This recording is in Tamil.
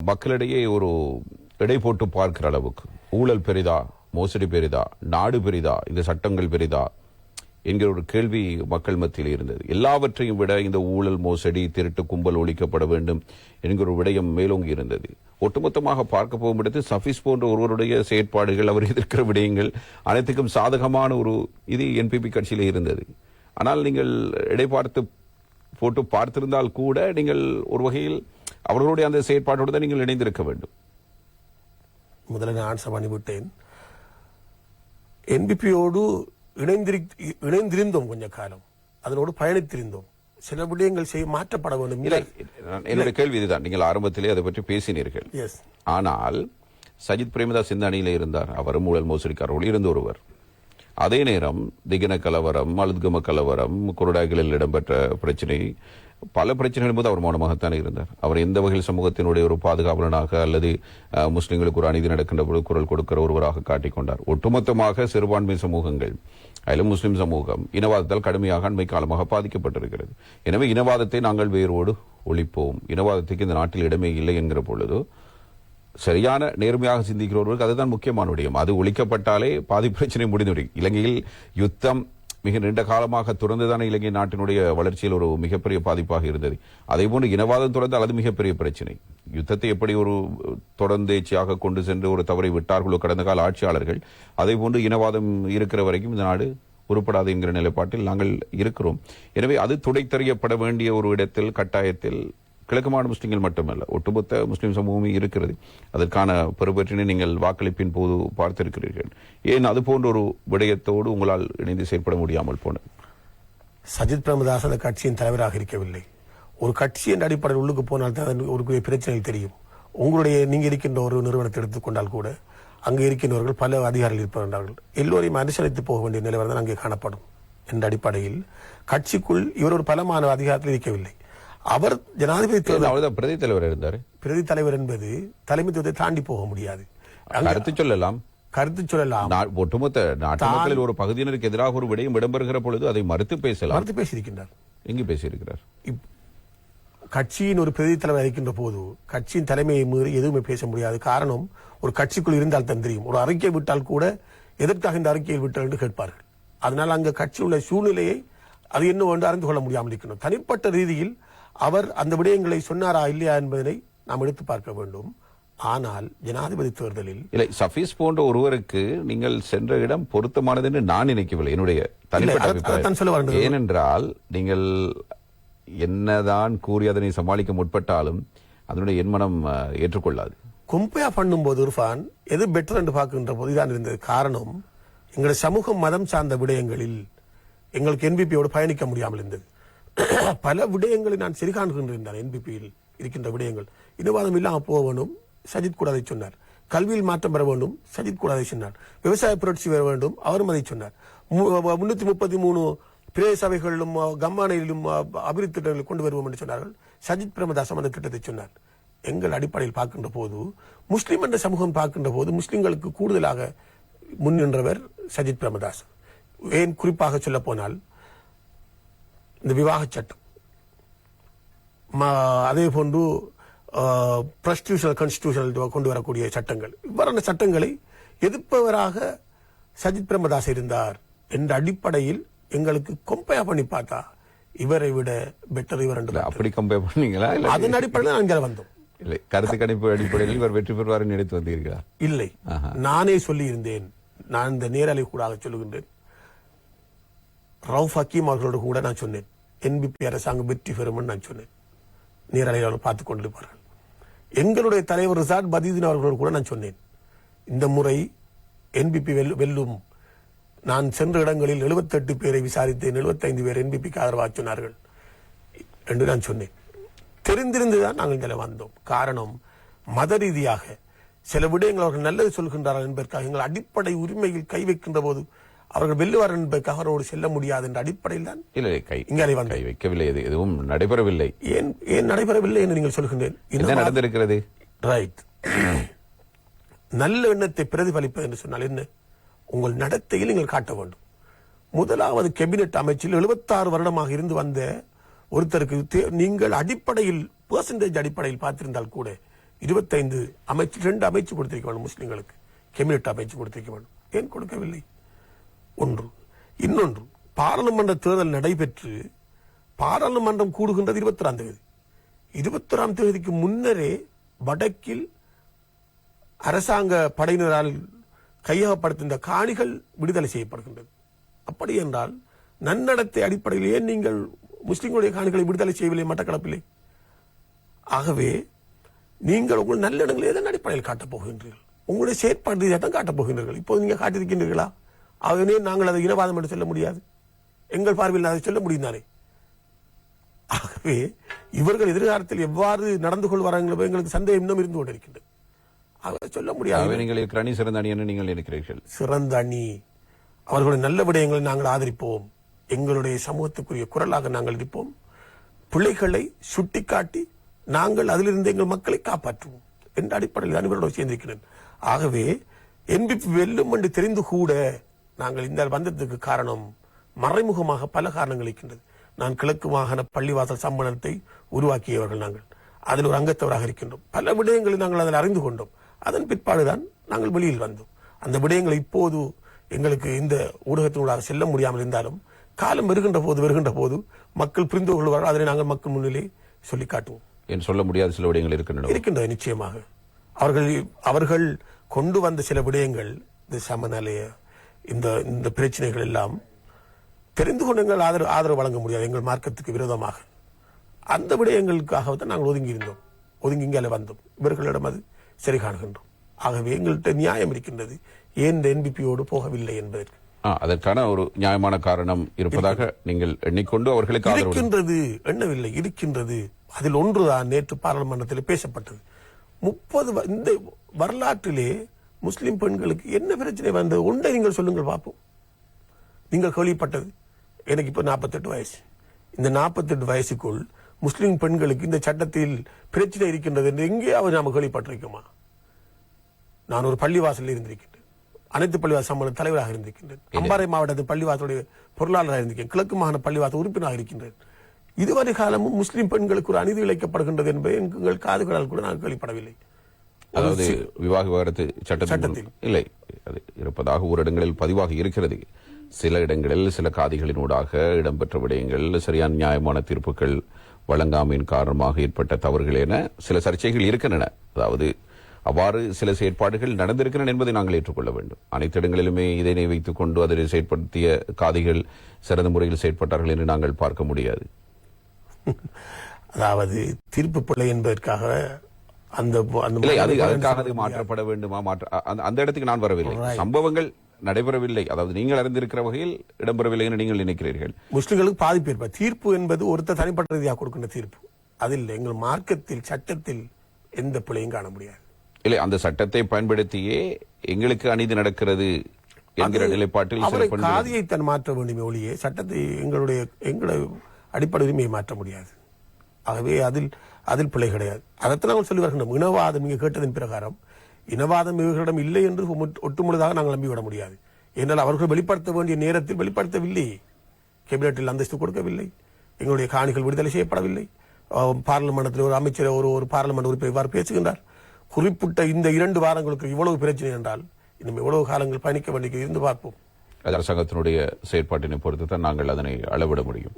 மக்களிடையே ஒரு எடை போட்டு பார்க்கிற அளவுக்கு ஊழல் பெரிதா மோசடி பெரிதா நாடு பெரிதா இந்த சட்டங்கள் பெரிதா என்கிற ஒரு கேள்வி மக்கள் மத்தியில் இருந்தது. எல்லாவற்றையும் விட இந்த ஊழல் மோசடி திருட்டு கும்பல் ஒழிக்கப்பட வேண்டும் என்கிற ஒரு விடயம் மேலோங்கி இருந்தது. ஒட்டுமொத்தமாக பார்க்க போகும்போது சஃபீஸ் போன்ற ஒருவருடைய செயற்பாடுகள் அவர் எதிர்க்கிற விடயங்கள் அனைத்துக்கும் சாதகமான ஒரு இது என்பிபி கட்சியில் இருந்தது. ஆனால் நீங்கள் இடைப்பார்த்து போட்டு பார்த்திருந்தால் கூட நீங்கள் ஒரு வகையில் அவர்களுடைய அந்த செயற்பாட்டோடு தான் நீங்கள் இணைந்திருக்க வேண்டும். முதல்ல நான் ஆன்சர் பண்ணிவிட்டேன் என்பிபியோடு இணைந்திரு இணைந்திருந்தோம் கொஞ்ச காலம். அதனோடு பயணித்திருந்தோம். சில விடயங்கள் செய்ய மாற்றப்பட வேண்டும். இல்லை என்னுடைய கேள்வி இதுதான். நீங்கள் ஆரம்பத்திலே அதை பற்றி பேசினீர்கள். ஆனால் சஜித் பிரேமதாஸ் இந்த அணியிலே இருந்தார். அவரும் ஊழல் மோசடிக்காரர்கள் இருந்த ஒருவர். அதே நேரம் திகின கலவரம் அழுத்கம கலவரம் குருடாய்களில் இடம்பெற்ற பிரச்சனை பல பிரச்சனைகள் போது அவர் மௌனமாகத்தான் இருந்தார். அவர் எந்த வகையில் சமூகத்தினுடைய ஒரு பாதுகாவலனாக அல்லது முஸ்லீம்களுக்கு முஸ்லிம்களுக்கு ஒரு அநீதி நடக்கின்ற போது குரல் கொடுக்கிற ஒருவராக காட்டிக்கொண்டார் ஒட்டுமொத்தமாக சிறுபான்மை சமூகங்கள் அதிலும் முஸ்லிம் சமூகம் இனவாதத்தால் கடுமையாக அண்மை காலமாக பாதிக்கப்பட்டிருக்கிறது. எனவே இனவாதத்தை நாங்கள் வேரோடு ஒழிப்போம். இனவாதத்துக்கு இந்த நாட்டில் இடமே இல்லை என்கிற பொழுது சரியான நேர்மையாக சிந்திக்கிற ஒருவருக்கு அதுதான் முக்கியமான விடயம். அது ஒழிக்கப்பட்டாலே பாதி பிரச்சனை முடிந்துவிடும். இலங்கையில் யுத்தம் மிக நீண்ட காலமாக துறந்துதானே இலங்கை நாட்டினுடைய வளர்ச்சியில் ஒரு மிகப்பெரிய பாதிப்பாக இருந்தது. அதே போன்று இனவாதம் தொடர்ந்தால் அது மிகப்பெரிய பிரச்சனை. யுத்தத்தை எப்படி ஒரு தொடர்ந்தேச்சியாக கொண்டு சென்று ஒரு தவறை விட்டார்களோ கடந்த கால ஆட்சியாளர்கள் அதே போன்று இனவாதம் இருக்கிற வரைக்கும் இந்த நாடு உருப்படாது என்கிற நிலைப்பாட்டில் நாங்கள் இருக்கிறோம். எனவே அது துடைத்தறியப்பட வேண்டிய ஒரு இடத்தில் கட்டாயத்தில் கிழக்கு மாநில முஸ்லீம்கள் மட்டுமல்ல ஒட்டுமொத்த முஸ்லீம் சமூகமும் இருக்கிறது. அதற்கான பெருபற்றினை நீங்கள் வாக்களிப்பின் போது பார்த்திருக்கிறீர்கள். ஏன் அது போன்ற ஒரு விடயத்தோடு உங்களால் இணைந்து செயற்பட முடியாமல் போனது? சஜித் பிரேமதாஸ் அந்த கட்சியின் தலைவராக இருக்கவில்லை. ஒரு கட்சியின் அடிப்படையில் உள்ளுக்கு போனால் தான் அதன் ஒரு பிரச்சனைகள் தெரியும். உங்களுடைய நீங்க இருக்கின்ற ஒரு நிறுவனத்தை எடுத்துக்கொண்டால் கூட அங்கே இருக்கின்றவர்கள் பல அதிகாரிகள் இருப்பார்கள். எல்லோரையும் அனுசரித்து போக வேண்டிய நிலைவர் தான் அங்கே காணப்படும். என்ற அடிப்படையில் கட்சிக்குள் இவர் ஒரு பலமான அதிகாரத்தில் இருக்கவில்லை. அவர் ஜனாதிபதி தேர்தல் பிரதி தலைவர் இருந்தார்? பிரதி தலைவர் என்பது தலைமைத்துவத்தை தாண்டி போக முடியாது. கருத்து சொல்லலாம். கருத்து சொல்லலாம். ஒட்டுமொத்த நாட்டு ஒரு பகுதியினருக்கு எதிராக ஒரு விடயம் இடம்பெறுகிற பொழுது அதை மறுத்து பேசலாம். மறுத்து பேசியிருக்கின்றார். எங்கு பேசியிருக்கிறார்? கட்சியின் ஒரு பிரதி தலைவர் இருக்கின்ற போது கட்சியின் தலைமையை மீறி எதுவுமே பேச முடியாது. காரணம் ஒரு கட்சிக்குள் இருந்தால் தான் தெரியும். ஒரு அறிக்கை விட்டால் கூட எதற்காக இந்த அறிக்கையை விட்டால் என்று கேட்பார்கள். அதனால் அங்க கட்சியில் உள்ள சூழ்நிலையை அது என்ன என்று அறிந்து கொள்ள முடியாமல் இருக்கணும் தனிப்பட்ட ரீதியில் அவர் அந்த விடயங்களை சொன்னாரா இல்லையா என்பதனை நாம் எடுத்து பார்க்க வேண்டும். ஆனால் ஜனாதிபதி தேர்தலில் இல்லை சஃபீஸ் போன்ற ஒருவருக்கு நீங்கள் சென்ற இடம் பொருத்தமானது என்று நான் நினைக்கவில்லை. என்னுடைய தனிப்பட்ட. ஏனென்றால் நீங்கள் என்னதான் கூறி அதனை சமாளிக்க முற்பட்டாலும் அதனுடைய என்மனம் அஹ், ஏற்றுக்கொள்ளாது. கம்பேர் பண்ணும்போது இர்ஃபான் எது பெட்டர் என்று பார்க்கின்ற போது இதான் இருந்தது. காரணம் எங்களுடைய சமூகம் மதம் சார்ந்த விடயங்களில் எங்களுக்கு என்பிபியோடு பயணிக்க முடியாமல் இருந்தது. பல விடயங்களை நான் சரிகாண்கின்றிருந்தார் என்பிபியில் இருக்கின்ற விடயங்கள். இனவாதம் இல்லாமல் போக சஜித் கூட அதை சொன்னார். கல்வியில் மாற்றம் பெற வேண்டும். சஜித் கூட அதை சொன்னார். விவசாய புரட்சி பெற வேண்டும். அவரும் அதை சொன்னார். மு- முன்னூத்தி முப்பத்தி மூணு பிரே சபைகளிலும் கம்மானையிலும் அபிவிருத்தி திட்டங்களை கொண்டு வருவோம் என்று சொன்னார்கள். சஜித் பிரேமதாசம் அந்த திட்டத்தை சொன்னார். எங்கள் அடிப்படையில் பார்க்கின்ற போது முஸ்லீம் என்ற சமூகம் பார்க்கின்ற போது முஸ்லீம்களுக்கு கூடுதலாக முன்னின்றவர் சஜித் பிரேமதாஸ். ஏன் குறிப்பாக சொல்ல போனால் இந்த விவாக சட்டம். அதே போன்று பிரஸ்டியூஷனல் கான்ஸ்டியூஷனல் கொண்டு வரக்கூடிய சட்டங்கள். இவ்வாறான சட்டங்களை எதிர்ப்பவராக சஜித் பிரேமதாஸ் இருந்தார் என்ற அடிப்படையில் எங்களுக்கு கம்பேர் பண்ணி பார்த்தா இவரை விட பெட்டர் இவர் என்று அப்படி கம்பேர் பண்ணீங்களா? அதன் அடிப்படையில் இங்கே வந்தோம். இல்லை கருத்து கணிப்பு அடிப்படையில் இவர் வெற்றி பெறுவார் நினைத்து வந்தீர்களா? இல்லை. நானே சொல்லி இருந்தேன் நான் இந்த நேரலை கூட சொல்லுகின்றேன். ரவுஃப் ஹக்கீம் அவர்களோடு கூட நான் சொன்னேன். என்பிபி அரசாங்கம் வெற்றி பெறும்னு நான் சொன்னேன். நேரலையில் பார்த்து பார்த்துக் கொண்டிருப்பார்கள். எங்களுடைய தலைவர் ரிசார்ட் பதீதின் அவர்களோடு கூட நான் சொன்னேன். இந்த முறை என்பிபி வெல்லும். நான் சென்ற இடங்களில் 78 பேரை விசாரித்தேன். 75 பேர் என்பிபிக்கு ஆதரவாக சொன்னார்கள் என்று நான் சொன்னேன். தெரிந்திருந்துதான் நாங்கள் இதில் வந்தோம். காரணம் மத ரீதியாக சில விடயங்கள் அவர்கள் நல்லது சொல்கின்றார்கள் என்பதற்காக எங்கள் அடிப்படை உரிமையில் கை வைக்கின்ற போது அவர்கள் வெல்லுவார் என்பதற்காக அவரோடு செல்ல முடியாது என்ற அடிப்படையில் தான் இல்லை கை இங்கே அதை வந்தேன் கை வைக்கவில்லை. இது எதுவும் நடைபெறவில்லை. ஏன் ஏன் நடைபெறவில்லை என்று நீங்கள் சொல்கின்றேன். என்ன நடந்திருக்கிறது? ரைட் நல்ல எண்ணத்தை பிரதிபலிப்பது என்று சொன்னால் என்ன? உங்கள் நடத்தையில் நீங்கள் காட்ட வேண்டும். முதலாவது கேபினெட் அமைச்சில் 76 வருடமாக இருந்து வந்த ஒருத்தருக்கு நீங்கள் அடிப்படையில் பெர்சன்டேஜ் அடிப்படையில் பார்த்திருந்தால் கூட இருபத்தைந்து அமைச்சு ரெண்டு அமைச்சு கொடுத்திருக்க வேண்டும் முஸ்லிம்களுக்கு. கெமினட் அமைச்சு கொடுத்திருக்க வேண்டும். ஏன் கொடுக்கவில்லை? ஒன்று. இன்னொன்று பாராளுமன்ற தேர்தல் நடைபெற்று பாராளுமன்றம் கூடுகின்றது இருபத்தொராம் தேதி. இருபத்தொராம் தேதிக்கு முன்னரே வடக்கில் அரசாங்க படையினரால் கையகப்படுத்தின காணிகள் விடுதலை செய்யப்படுகின்றது. அப்படி என்றால் நன்னடத்தை அடிப்படையிலேயே நீங்கள் முஸ்லிம்களுடைய காணிகளை விடுதலை செய்யவில்லை மட்டக்களப்பிலே. ஆகவே நீங்கள் உங்கள் நல்லிடங்களை எதன் அடிப்படையில் காட்டப் போகின்றீர்கள்? உங்களுடைய செயற்பாடு தான் காட்டப் போகின்றீர்கள்? இப்போது நீங்கள் காட்டியிருக்கின்றீர்களா? ஆகவே நாங்கள் அதை இனவாதம் என்று சொல்ல முடியாது. எங்கள் பார்வையில் அதை சொல்ல முடியும் தானே ஆகவே இவர்கள் எதிர்காலத்தில் எவ்வாறு நடந்து கொள்வார்கள் எங்களுக்கு சந்தேகம் இன்னும் இருந்து கொண்டிருக்கின்றது. அதை சொல்ல முடியாது. நீங்கள் இருக்கிற அணி சிறந்த அணி என்று நீங்கள் நினைக்கிறீர்கள். சிறந்த அணி. அவர்களுடைய நல்ல விடயங்களை நாங்கள் ஆதரிப்போம். எங்களுடைய சமூகத்துக்குரிய குரலாக நாங்கள் இருப்போம். பிள்ளைகளை சுட்டிக்காட்டி நாங்கள் அதிலிருந்து எங்கள் மக்களை காப்பாற்றுவோம் என்ற அடிப்படையில் தான் சேர்ந்திருக்கிறேன். ஆகவே என்பிபி வெல்லும் என்று தெரிந்து கூட நாங்கள் இந்த வந்ததுக்கு காரணம் மறைமுகமாக பல காரணங்கள் இருக்கின்றது. நான் கிழக்கு மாகாண பள்ளிவாசல் சம்மேளனத்தை உருவாக்கியவர்கள் நாங்கள். அதில் ஒரு அங்கத்தவராக இருக்கின்றோம். பல விடயங்களை நாங்கள் அதில் அறிந்து கொண்டோம். அதன் பிற்பாடுதான் நாங்கள் வெளியில் வந்தோம். அந்த விடயங்களை இப்போது எங்களுக்கு இந்த ஊடகத்தினூடாக செல்ல முடியாமல் இருந்தாலும் காலம் வருகின்ற போது வருகின்ற போது மக்கள் புரிந்து கொள்வார்கள். அதனை நாங்கள் மக்கள் முன்னிலே சொல்லி காட்டுவோம். என்று சொல்ல முடியாத சில விடயங்கள் இருக்கின்றன இருக்கின்றது நிச்சயமாக. அவர்கள் அவர்கள் கொண்டு வந்த சில விடயங்கள் இந்த சமநிலைய இந்த இந்த பிரச்சனைகள் எல்லாம் தெரிந்து கொண்டு எங்கள் ஆதரவு ஆதரவு வழங்க முடியாது. எங்கள் மார்க்கத்துக்கு விரோதமாக. அந்த விடயங்களுக்காக தான் நாங்கள் ஒதுங்கி இருந்தோம். ஒதுங்கி இங்கே வந்தோம். இவர்களிடம் அது சரி காணுகின்றோம். ஆகவே எங்கள்கிட்ட நியாயம் இருக்கின்றது. ஏன் இந்த என்பிபியோடு போகவில்லை என்பதற்கு. அதற்கான ஒரு நியாயமான காரணம் இருப்பதாக நீங்கள் எண்ணிக்கொண்டு அவர்களுக்கு இருக்கின்றது. எண்ணவில்லை. இருக்கின்றது. அதில் ஒன்றுதான் நேற்று பாராளுமன்றத்தில் பேசப்பட்டது. முப்பது இந்த வரலாற்றிலே முஸ்லிம் பெண்களுக்கு என்ன பிரச்சனை வந்தது? ஒன்றை நீங்கள் சொல்லுங்கள் பார்ப்போம் நீங்கள் கேள்விப்பட்டது. எனக்கு இப்ப 48 வயசு. இந்த 48 வயசுக்குள் முஸ்லிம் பெண்களுக்கு இந்த சட்டத்தில் பிரச்சனை இருக்கின்றது என்று எங்கேயாவது நாம கேள்விப்பட்டிருக்கோமா? நான் ஒரு பள்ளிவாசலில் இருந்திருக்கின்றேன். அனைத்து பள்ளிவாசல் சம்மேளன தலைவராக இருந்திருக்கின்றேன். அம்பாறை மாவட்டத்தின் பள்ளிவாசலுடைய பொருளாளராக இருந்திருக்கேன். கிழக்கு மாகாண பள்ளிவாசல் உறுப்பினராக இருக்கின்றேன். இதுவரை காலமும் முஸ்லிம் பெண்களுக்கு ஒரு அநீதி இழைக்கப்படுகின்றது என்பதை எங்கள் காதுகளால் கூட நான் கேள்விப்படவில்லை. அதாவது விவாக விவகாரத்து சட்டத்தில். இல்லை அது இருப்பதாக ஒரு இடங்களில் பதிவாக இருக்கிறது. சில இடங்களில் சில காதிகளினூடாக இடம்பெற்ற விடயங்கள் சரியான நியாயமான தீர்ப்புகள் வழங்காமையின் காரணமாக ஏற்பட்ட தவறுகள் என சில சர்ச்சைகள் இருக்கின்றன. அதாவது அவ்வாறு சில செயற்பாடுகள் நடந்திருக்கின்றன என்பதை நாங்கள் ஏற்றுக்கொள்ள வேண்டும். அனைத்து இடங்களிலுமே இதனை வைத்துக் கொண்டு அதை செயற்படுத்திய காதிகள் சிறந்த முறையில் செயற்பட்டார்கள் என்று நாங்கள் பார்க்க முடியாது. அதாவது தீர்ப்பு பிள்ளை என்பதற்காக அந்த அதுக்காக அது மாற்றப்பட வேண்டுமா? மாற்ற அந்த- இடத்துக்கு நான் வரவில்லை. சம்பவங்கள் நடைபெறவில்லை. அதாவது நீங்கள் அறிந்திருக்கிற வகையில் இடம்பெறவில்லை என்று நீங்கள் நினைக்கிறீர்கள். முஸ்லிம்களுக்கு பாதிப்பு ஏற்படும் தீர்ப்பு என்பது ஒருத்தர் தனிப்பட்ட ரீதியாக கொடுக்கின்ற தீர்ப்பு. அதில் எங்கள் மார்க்கத்தில் சட்டத்தில் எந்த பிழையும் காண முடியாது. இல்லை அந்த சட்டத்தை பயன்படுத்தியே எங்களுக்கு அநீதி நடக்கிறது என்கிற நிலைப்பாட்டில் அவரை காதியை தன் மாற்ற வேண்டுமே ஒழிய சட்டத்தை எங்களுடைய எங்களை அடிப்படை உரிமையை மாற்ற முடியாது. ஆகவே அதில் அதில் பிழை கிடையாது. அதைத்தான் நாங்கள் சொல்லி வருகின்றோம் இனவாதம் நீங்க கேட்டதன் பிரகாரம் இனவாதம் இவர்களிடம் இல்லை என்று ஒட்டு- ஒட்டுமுழுதாக நாங்கள் நம்பிவிட முடியாது. ஏனால் அவர்கள் வெளிப்படுத்த வேண்டிய நேரத்தில் வெளிப்படுத்தவில்லை. கேபினட்டில் அந்தஸ்து கொடுக்கவில்லை. எங்களுடைய காணிகள் விடுதலை செய்யப்படவில்லை. பார்லிமெண்டத்தில் ஒரு அமைச்சர் ஒரு ஒரு பார்லிமெண்ட் உறுப்பினர் இவ்வாறு பேசுகின்றார். குறிப்பிட்ட இந்த இரண்டு வாரங்களுக்கு இவ்வளவு பிரச்சனை என்றால் இன்னும் எவ்வளவு காலங்கள் பயணிக்க வேண்டிய இருந்து பார்ப்போம். அரசாங்கத்தினுடைய செயற்பாட்டினை பொறுத்து தான் நாங்கள் அதனை அளவிட முடியும்.